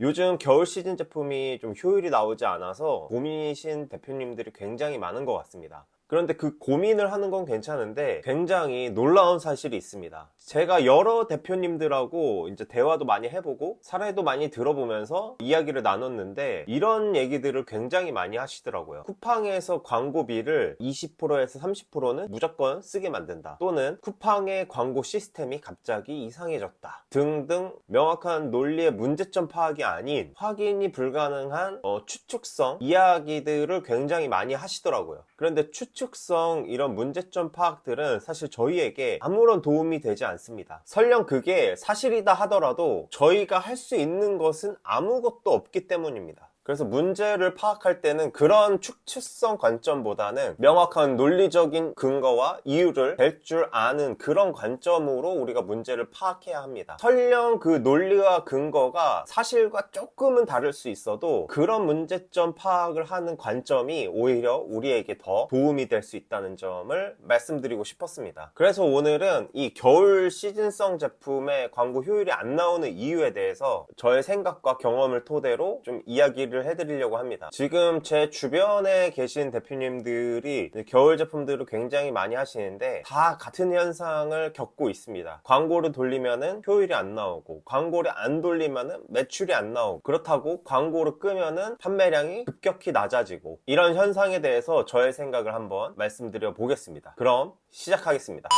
요즘 겨울 시즌 제품이 좀 효율이 나오지 않아서 고민이신 대표님들이 굉장히 많은 것 같습니다. 그런데 그 고민을 하는 건 괜찮은데 굉장히 놀라운 사실이 있습니다. 제가 여러 대표님들하고 이제 대화도 많이 해보고 사례도 많이 들어보면서 이야기를 나눴는데 이런 얘기들을 굉장히 많이 하시더라고요. 쿠팡에서 광고비를 20%에서 30%는 무조건 쓰게 만든다. 또는 쿠팡의 광고 시스템이 갑자기 이상해졌다. 등등 명확한 논리의 문제점 파악이 아닌 확인이 불가능한 어, 추측성 이야기들을 굉장히 많이 하시더라고요. 그런데 추측 성 이런 문제점 파악들은 사실 저희에게 아무런 도움이 되지 않습니다. 설령 그게 사실이다 하더라도 저희가 할 수 있는 것은 아무것도 없기 때문입니다. 그래서 문제를 파악할 때는 그런 추측성 관점보다는 명확한 논리적인 근거와 이유를 댈줄 아는 그런 관점으로 우리가 문제를 파악해야 합니다. 설령 그 논리와 근거가 사실과 조금은 다를 수 있어도 그런 문제점 파악을 하는 관점이 오히려 우리에게 더 도움이 될 수 있다는 점을 말씀드리고 싶었습니다. 그래서 오늘은 이 겨울 시즌성 제품의 광고 효율이 안 나오는 이유에 대해서 저의 생각과 경험을 토대로 좀 이야기를 해드리려고 합니다. 지금 제 주변에 계신 대표님들이 겨울 제품들을 굉장히 많이 하시는데 다 같은 현상을 겪고 있습니다. 광고를 돌리면은 효율이 안 나오고 광고를 안 돌리면은 매출이 안 나오고 그렇다고 광고를 끄면은 판매량이 급격히 낮아지고 이런 현상에 대해서 저의 생각을 한번 말씀드려 보겠습니다. 그럼 시작하겠습니다.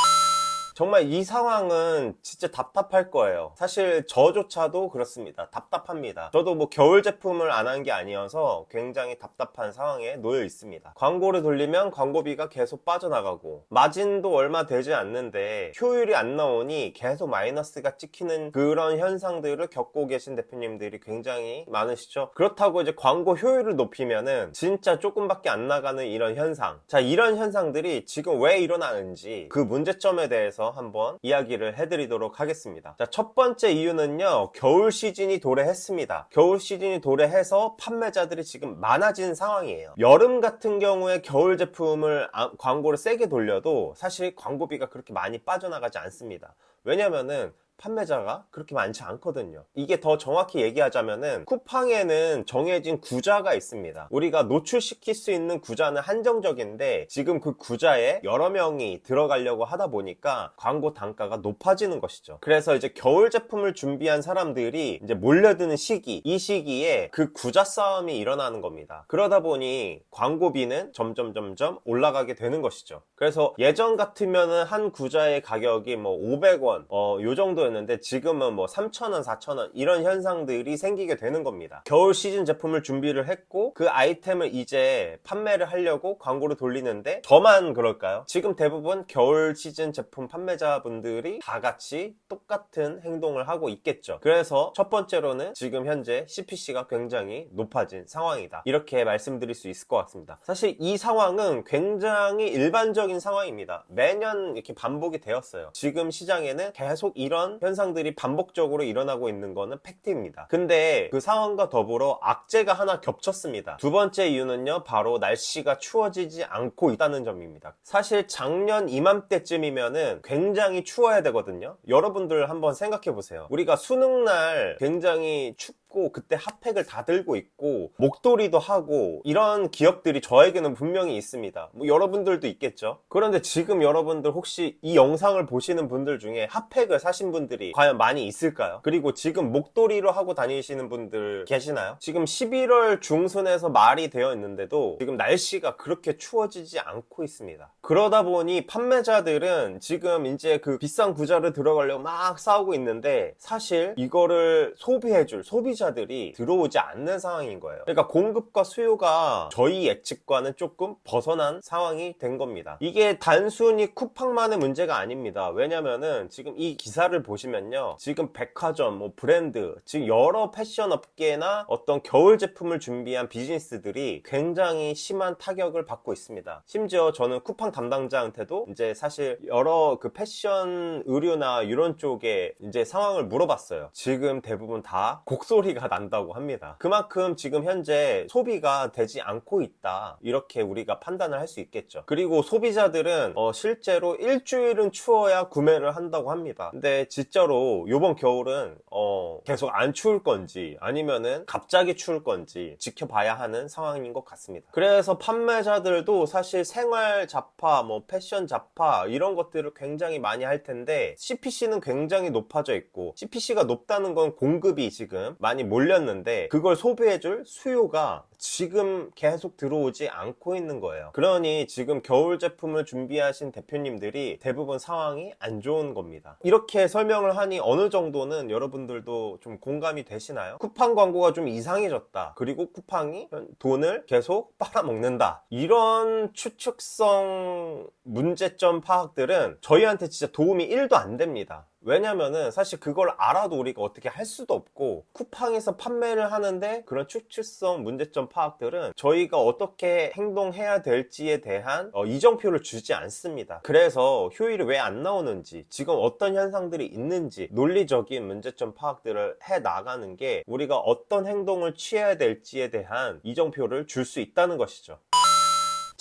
정말 이 상황은 진짜 답답할 거예요. 사실 저조차도 그렇습니다. 답답합니다. 저도 뭐 겨울 제품을 안 한 게 아니어서 굉장히 답답한 상황에 놓여 있습니다. 광고를 돌리면 광고비가 계속 빠져나가고 마진도 얼마 되지 않는데 효율이 안 나오니 계속 마이너스가 찍히는 그런 현상들을 겪고 계신 대표님들이 굉장히 많으시죠. 그렇다고 이제 광고 효율을 높이면은 진짜 조금밖에 안 나가는 이런 현상. 자, 이런 현상들이 지금 왜 일어나는지 그 문제점에 대해서 한번 이야기를 해드리도록 하겠습니다. 자, 첫 번째 이유는요, 겨울 시즌이 도래했습니다. 겨울 시즌이 도래해서 판매자들이 지금 많아진 상황이에요. 여름 같은 경우에 겨울 제품을 아- 광고를 세게 돌려도 사실 광고비가 그렇게 많이 빠져나가지 않습니다. 왜냐면은 판매자가 그렇게 많지 않거든요. 이게 더 정확히 얘기하자면은 쿠팡에는 정해진 구자가 있습니다. 우리가 노출시킬 수 있는 구자는 한정적인데 지금 그 구자에 여러 명이 들어가려고 하다 보니까 광고 단가가 높아지는 것이죠. 그래서 이제 겨울 제품을 준비한 사람들이 이제 몰려드는 시기, 이 시기에 그 구자 싸움이 일어나는 겁니다. 그러다 보니 광고비는 점점 점점 올라가게 되는 것이죠. 그래서 예전 같으면은 한 구자의 가격이 뭐 500원, 어, 요 정도 였는데 지금은 뭐 3,000원, 4,000원 이런 현상들이 생기게 되는 겁니다. 겨울 시즌 제품을 준비를 했고 그 아이템을 이제 판매를 하려고 광고를 돌리는데 저만 그럴까요? 지금 대부분 겨울 시즌 제품 판매자분들이 다 같이 똑같은 행동을 하고 있겠죠. 그래서 첫 번째로는 지금 현재 CPC가 굉장히 높아진 상황이다. 이렇게 말씀드릴 수 있을 것 같습니다. 사실 이 상황은 굉장히 일반적인 상황입니다. 매년 이렇게 반복이 되었어요. 지금 시장에는 계속 이런 현상들이 반복적으로 일어나고 있는 거는 팩트입니다. 근데 그 상황과 더불어 악재가 하나 겹쳤습니다. 두 번째 이유는요, 바로 날씨가 추워지지 않고 있다는 점입니다. 사실 작년 이맘때쯤이면은 굉장히 추워야 되거든요. 여러분들 한번 생각해 보세요. 우리가 수능날 굉장히 춥 고 그때 핫팩을 다 들고 있고 목도리도 하고 이런 기억들이 저에게는 분명히 있습니다. 뭐 여러분들도 있겠죠. 그런데 지금 여러분들 혹시 이 영상을 보시는 분들 중에 핫팩을 사신 분들이 과연 많이 있을까요? 그리고 지금 목도리로 하고 다니시는 분들 계시나요? 지금 11월 중순에서 말이 되어 있는데도 지금 날씨가 그렇게 추워지지 않고 있습니다. 그러다 보니 판매자들은 지금 이제 그 비싼 구자를 들어가려고 막 싸우고 있는데 사실 이거를 소비해줄 소비자들이 들어오지 않는 상황인 거예요. 그러니까 공급과 수요가 저희 예측과는 조금 벗어난 상황이 된 겁니다. 이게 단순히 쿠팡만의 문제가 아닙니다. 왜냐면은 지금 이 기사를 보시면요. 지금 백화점, 뭐 브랜드, 지금 여러 패션 업계나 어떤 겨울 제품을 준비한 비즈니스들이 굉장히 심한 타격을 받고 있습니다. 심지어 저는 쿠팡 담당자한테도 이제 사실 여러 그 패션 의류나 이런 쪽에 이제 상황을 물어봤어요. 지금 대부분 다 곡소리 소리가 난다고 합니다. 그만큼 지금 현재 소비가 되지 않고 있다. 이렇게 우리가 판단을 할 수 있겠죠. 그리고 소비자들은 어, 실제로 일주일은 추워야 구매를 한다고 합니다. 근데 진짜로 이번 겨울은 어, 계속 안 추울 건지 아니면은 갑자기 추울 건지 지켜봐야 하는 상황인 것 같습니다. 그래서 판매자들도 사실 생활 잡화, 뭐 패션 잡화 이런 것들을 굉장히 많이 할 텐데 CPC는 굉장히 높아져 있고 CPC가 높다는 건 공급이 지금 많이 몰렸는데 그걸 소비해줄 수요가 지금 계속 들어오지 않고 있는 거예요. 그러니 지금 겨울 제품을 준비하신 대표님들이 대부분 상황이 안 좋은 겁니다. 이렇게 설명을 하니 어느 정도는 여러분들도 좀 공감이 되시나요? 쿠팡 광고가 좀 이상해졌다. 그리고 쿠팡이 돈을 계속 빨아먹는다. 이런 추측성 문제점 파악들은 저희한테 진짜 도움이 1도 안 됩니다. 왜냐면은 사실 그걸 알아도 우리가 어떻게 할 수도 없고 쿠팡에서 판매를 하는데 그런 추측성 문제점 파악들은 저희가 어떻게 행동해야 될지에 대한 어, 이정표를 주지 않습니다. 그래서 효율이 왜 안 나오는지 지금 어떤 현상들이 있는지 논리적인 문제점 파악들을 해 나가는 게 우리가 어떤 행동을 취해야 될지에 대한 이정표를 줄 수 있다는 것이죠.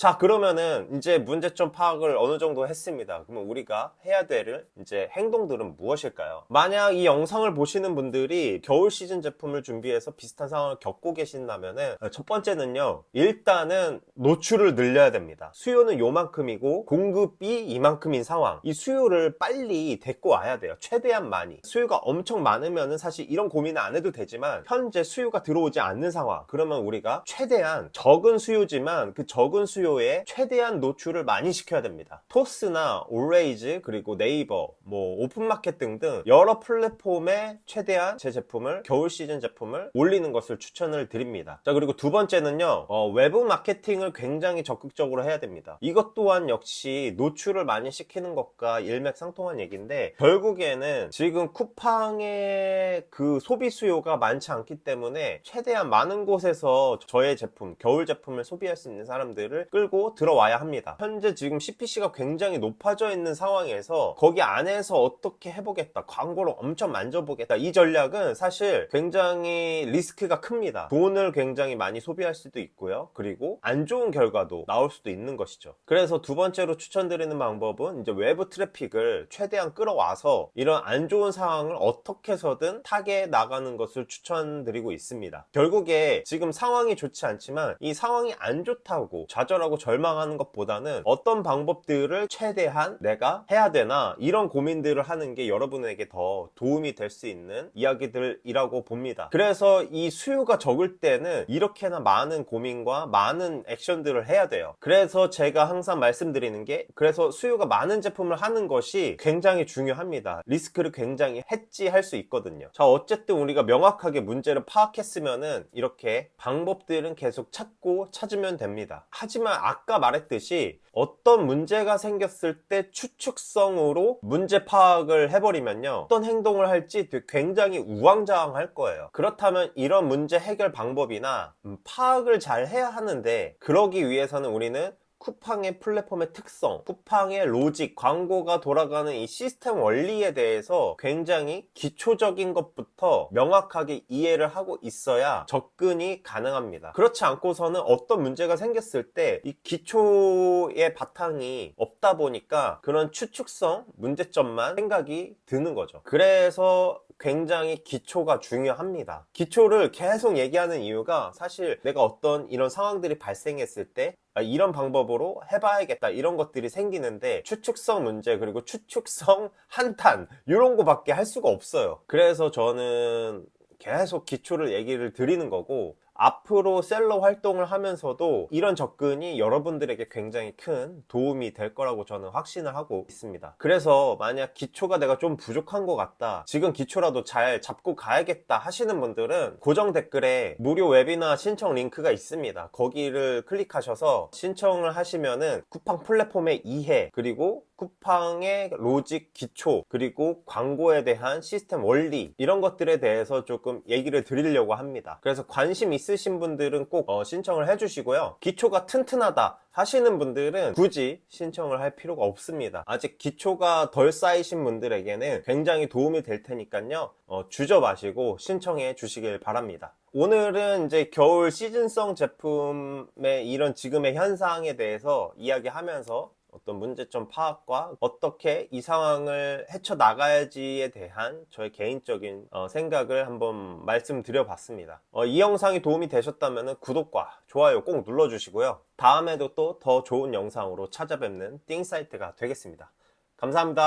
자, 그러면은 이제 문제점 파악을 어느 정도 했습니다. 그러면 우리가 해야 될 이제 행동들은 무엇일까요? 만약 이 영상을 보시는 분들이 겨울 시즌 제품을 준비해서 비슷한 상황을 겪고 계신다면은 첫 번째는요. 일단은 노출을 늘려야 됩니다. 수요는 요만큼이고 공급이 이만큼인 상황. 이 수요를 빨리 데리고 와야 돼요. 최대한 많이. 수요가 엄청 많으면은 사실 이런 고민을 안 해도 되지만 현재 수요가 들어오지 않는 상황. 그러면 우리가 최대한 적은 수요지만 그 적은 수요 에 최대한 노출을 많이 시켜야 됩니다. 토스나 올레이즈 그리고 네이버, 뭐 오픈마켓 등등 여러 플랫폼에 최대한 제 제품을 겨울 시즌 제품을 올리는 것을 추천을 드립니다. 자 그리고 두 번째는요 어, 외부 마케팅을 굉장히 적극적으로 해야 됩니다. 이것 또한 역시 노출을 많이 시키는 것과 일맥상통한 얘기인데 결국에는 지금 쿠팡의 그 소비 수요가 많지 않기 때문에 최대한 많은 곳에서 저의 제품 겨울 제품을 소비할 수 있는 사람들을 끌고 들어와야 합니다. 현재 지금 CPC가 굉장히 높아져 있는 상황에서 거기 안에서 어떻게 해보겠다. 광고를 엄청 만져보겠다. 이 전략은 사실 굉장히 리스크가 큽니다. 돈을 굉장히 많이 소비할 수도 있고요. 그리고 안 좋은 결과도 나올 수도 있는 것이죠. 그래서 두 번째로 추천드리는 방법은 이제 외부 트래픽을 최대한 끌어와서 이런 안 좋은 상황을 어떻게 해서든 타게 나가는 것을 추천드리고 있습니다. 결국에 지금 상황이 좋지 않지만 이 상황이 안 좋다고 좌절하고 절망하는 것보다는 어떤 방법들을 최대한 내가 해야 되나 이런 고민들을 하는 게 여러분에게 더 도움이 될 수 있는 이야기들이라고 봅니다. 그래서 이 수요가 적을 때는 이렇게나 많은 고민과 많은 액션들을 해야 돼요. 그래서 제가 항상 말씀드리는 게 그래서 수요가 많은 제품을 하는 것이 굉장히 중요합니다. 리스크를 굉장히 해지할 수 있거든요. 자, 어쨌든 우리가 명확하게 문제를 파악했으면은 이렇게 방법들은 계속 찾고 찾으면 됩니다. 하지만 아까 말했듯이 어떤 문제가 생겼을 때 추측성으로 문제 파악을 해버리면요. 어떤 행동을 할지 굉장히 우왕좌왕할 거예요. 그렇다면 이런 문제 해결 방법이나 음, 파악을 잘 해야 하는데 그러기 위해서는 우리는 쿠팡의 플랫폼의 특성, 쿠팡의 로직, 광고가 돌아가는 이 시스템 원리에 대해서 굉장히 기초적인 것부터 명확하게 이해를 하고 있어야 접근이 가능합니다. 그렇지 않고서는 어떤 문제가 생겼을 때 이 기초의 바탕이 없다 보니까 그런 추측성, 문제점만 생각이 드는 거죠. 그래서 굉장히 기초가 중요합니다. 기초를 계속 얘기하는 이유가 사실 내가 어떤 이런 상황들이 발생했을 때 아, 이런 방법으로 해봐야겠다 이런 것들이 생기는데 추측성 문제 그리고 추측성 한탄 이런 거밖에 할 수가 없어요. 그래서 저는 계속 기초를 얘기를 드리는 거고 앞으로 셀러 활동을 하면서도 이런 접근이 여러분들에게 굉장히 큰 도움이 될 거라고 저는 확신을 하고 있습니다. 그래서 만약 기초가 내가 좀 부족한 것 같다. 지금 기초라도 잘 잡고 가야겠다 하시는 분들은 고정 댓글에 무료 웨비나 신청 링크가 있습니다. 거기를 클릭하셔서 신청을 하시면은 쿠팡 플랫폼의 이해 그리고 쿠팡의 로직 기초 그리고 광고에 대한 시스템 원리 이런 것들에 대해서 조금 얘기를 드리려고 합니다. 그래서 관심 있으 있으신 분들은 꼭 어, 신청을 해주시고요. 기초가 튼튼하다 하시는 분들은 굳이 신청을 할 필요가 없습니다. 아직 기초가 덜 쌓이신 분들에게는 굉장히 도움이 될 테니까요. 어, 주저 마시고 신청해 주시길 바랍니다. 오늘은 이제 겨울 시즌성 제품의 이런 지금의 현상에 대해서 이야기하면서 어떤 문제점 파악과 어떻게 이 상황을 헤쳐나가야지에 대한 저의 개인적인 어, 생각을 한번 말씀드려 봤습니다. 어, 이 영상이 도움이 되셨다면 구독과 좋아요 꼭 눌러주시고요. 다음에도 또 더 좋은 영상으로 찾아뵙는 띵 사이트가 되겠습니다. 감사합니다.